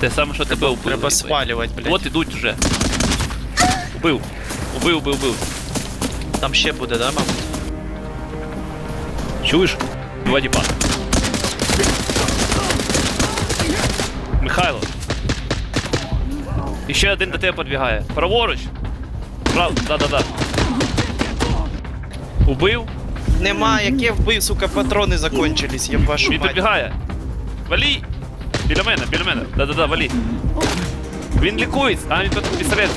Те саме, що тебе вбив. Треба спалювати, блядь. От ідуть вже. Убив. Убив, убив, убив. Там ще буде, да, мабуть? Чуєш? Два діпа. Михайло. І ще один до тебе підбігає. Праворуч. Прав, да-да-да. Убив. Нема, яке вбив, сука, патрони закончились, я вашу Він мать. підбігає. Валі! Біля мене, біля мене. Да-да-да, валі. Він лікується, а він тут пістолет.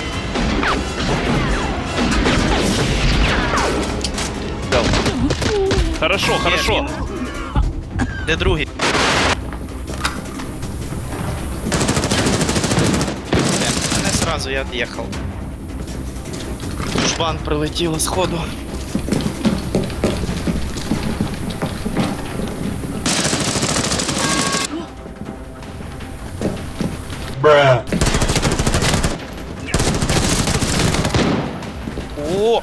Дав. Хорошо, хорошо. Де другий? Мене сразу я отъехал. Жбан прилетіло сходу. О!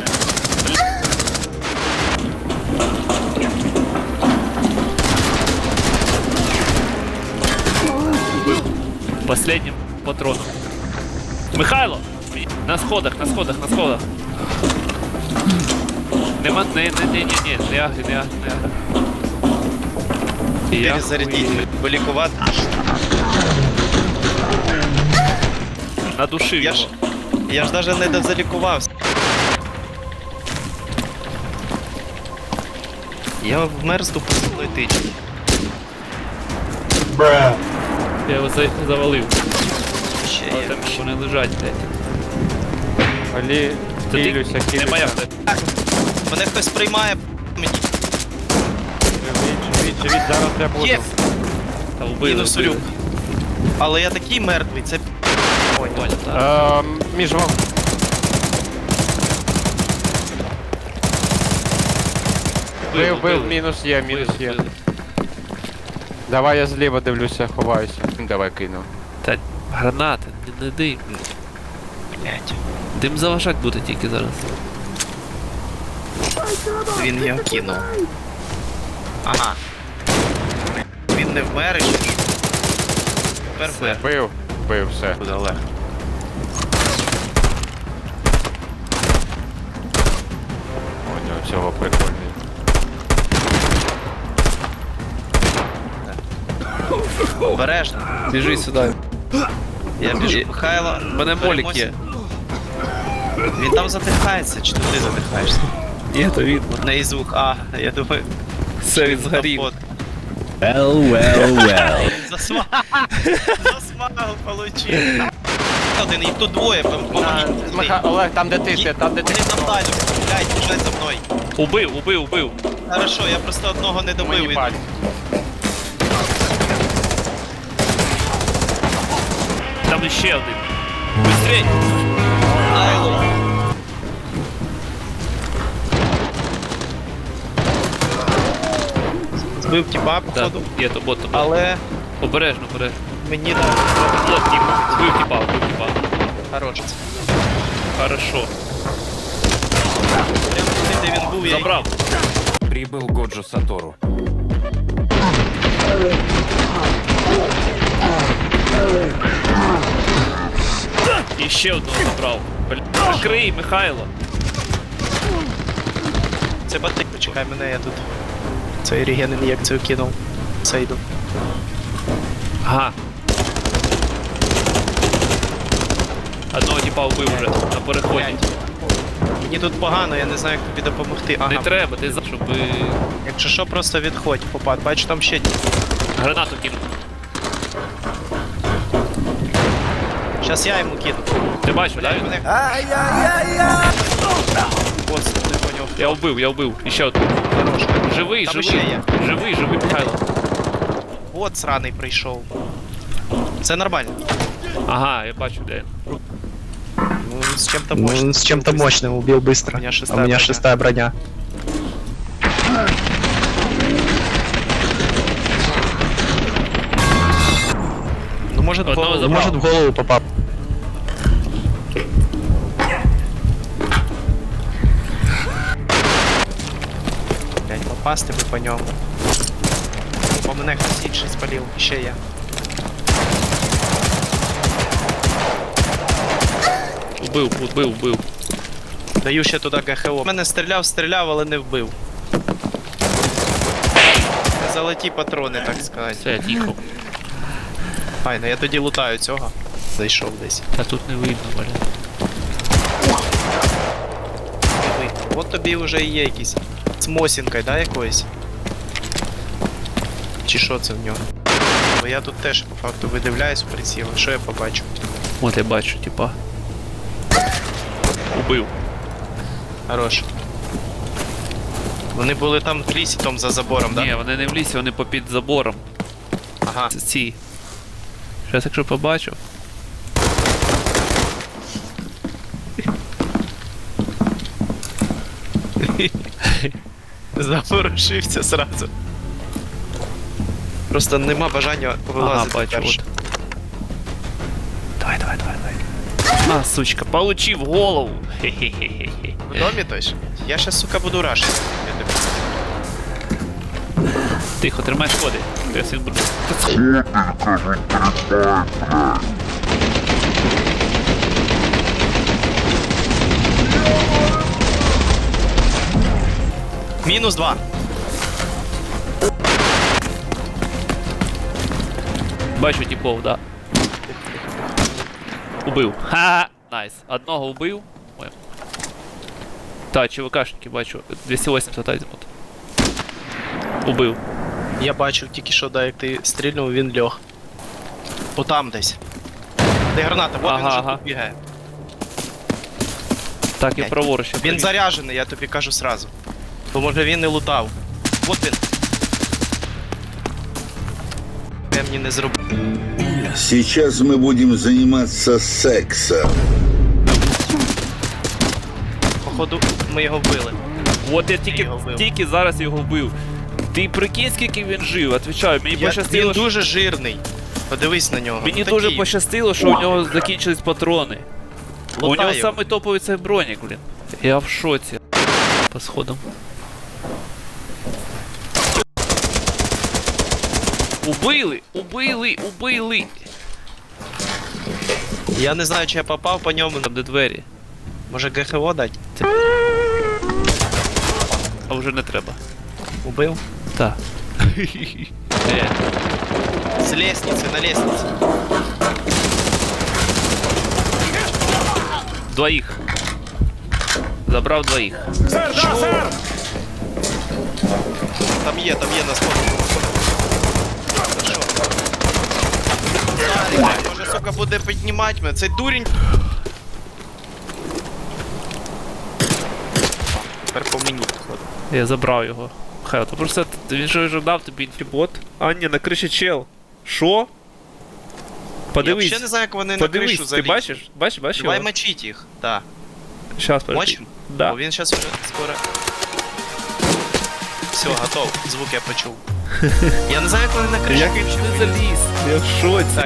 Последнім патроном. Михайло! На сходах, на сходах, на сходах. Нема, не, не, не, не, не, не агрі, не агрі, не агрі. Я Перезарядіть, вилікувати. надушив Я його. ж, я ж даже не дозалікувався. Я вмерз до посильної тички. Я його за, завалив. Ще є. там ще вони лежать, блядь. Алі, Це ти? хилюся, Не моя. Мене хтось приймає мені. Живіть, живіть, живіть, зараз я буду. Є! Та вбили, Мінус вбили. Але я такий мертвий, це Ой, так. Ем, між вам. Бив, бив, мінус є, мінус є. Вбили. Давай я зліва дивлюся, ховаюся. Давай кину. Та гранати, не, не дим. блядь. Дим заважать буде тільки зараз. Він його кинув. Ага. Він не вмер і що ж? Тепер вмер. Бив, бив, все. Буде легко. У нього всього прикольний. Обережно. Біжи сюди. Я біжу. Михайло. мене молік є. Він там задихається, чи то ти задихаєшся? Ні, то видно. На і звук, а, я думаю. Все, він згорів. Well, well, well. Засмаг. Засмагу получив. Один, їх тут двоє, помогіть. Олег, там де ти, ти, там де ти. Вони там далі, блядь, біжать за мною. Убив, убив, убив. Хорошо, я просто одного не добив. Там іще один. Быстрей! Айло. Збив тіпа, Да, походу. є то бот, то бот. Але Обережно, обережно. мені так. Бот, тип. Вбив типа, вбив типа. Хорош. Хорошо. Прямо туди, де він був, я й- Забрав. Прибыл Годжо Сатору. І ще одного забрав. Бля, Закрий, Михайло. Це батик, почекай мене, я тут. Цей реген ін'єкцію кинув. Сейду. Ага. Одного типа вбив вже на переході. Мені тут погано, я не знаю, як тобі допомогти. Ага. Не треба, ти за щоб е, Якщо що, просто відходь, попад. Бачу, там ще. гранату кинув. Щас я йому кину. Ти бачив, да? він? Мене... От, ти поняв. Я вбив, я вбив. І ще один. Хорош. Живий, Там живий. ще є. Живий, живий, Михайло. От сраний прийшов. Це нормально. Ага, я бачу, де. він. Ну, с чем-то Ну, мощным. с чем-то мощным убил быстро. У меня а шестая у меня броня. шестая броня. Ну, может, в Одного голову. забрал. Может в голову попал. попасти би по ньому. Бо мене хтось інший спалів, ще я. Вбив, убив, убив. Даю ще туди ГХО. Мене стріляв, стріляв, але не вбив. Золоті патрони, так сказати. Все, тихо. Файно, я тоді лутаю цього. Зайшов десь. Та тут не видно, бля. От тобі вже і є якісь. З мосінкою, да, якоюсь? Чи що це в нього? Бо я тут теж по факту видивляюсь в приціл. Що я побачу? От я бачу, типа. Убив. Хорош. Вони були там в лісі, там за забором, да? Ні, вони не в лісі, вони попід забором. Ага. Ці. Щас, якщо побачу. Запорошився сразу. Просто нема бажання Ага, вилазити бачу, перше. от. Давай, давай, давай, давай. А, сучка, получив голову. Хе-хе-хе-хе. В домі точно? Я щас, сука, буду рашити. Тихо, тримай сходи. Я всім Мінус два. Бачу типов, да. Убив. Ха! Найс. Одного вбив. Ой. Та, ЧВКшники бачу. 280 азимут. Убив. Я бачив тільки що, да, як ти стрільнув, він льох. Отам десь. Де граната, вот він Ага, вже ага. тут бігає. Так і Блядь. праворуч. я Він заряжений, я тобі кажу сразу. Бо може він не лутав. От він. Я мені не зробив. Сейчас мы будем заниматься сексом. Походу, ми його вбили. От я тільки, його вбив. тільки зараз його вбив. Ти прикинь, скільки він жив, отвечаю, мені Я, пощастило, він що... дуже жирний. Подивись на нього. Мені Такий. дуже пощастило, що у нього закінчились патрони. У нього самий топовий цей бронік, блін. Я в шоці. По сходам. Убили! Убили! Убили! Я не знаю, чи я попав по ньому. Там де двері. Може ГХО дать? А вже не треба. Убив? Так. Е, З лестниці на лестниці. Двоїх. Забрав двоїх. Там є, там є на сходу. Буде піднімати мене. Цей дурень. Тепер по мені підходить. Я забрав його. Хай, то просто він же вже дав тобі інфібот. А, ні, на криші чел. Що? Я Подивись. взагалі не знаю, як вони на Подивись, кришу ти залізли. бачиш? Бачиш, бачиш Давай його? мочить їх. Так. Щас, подожди. Мочим? Да. Бо він зараз вже скоро. Все, готов. Звук я почув. Я не знаю, як вони на кришу. Як він не заліз? Я в шоці.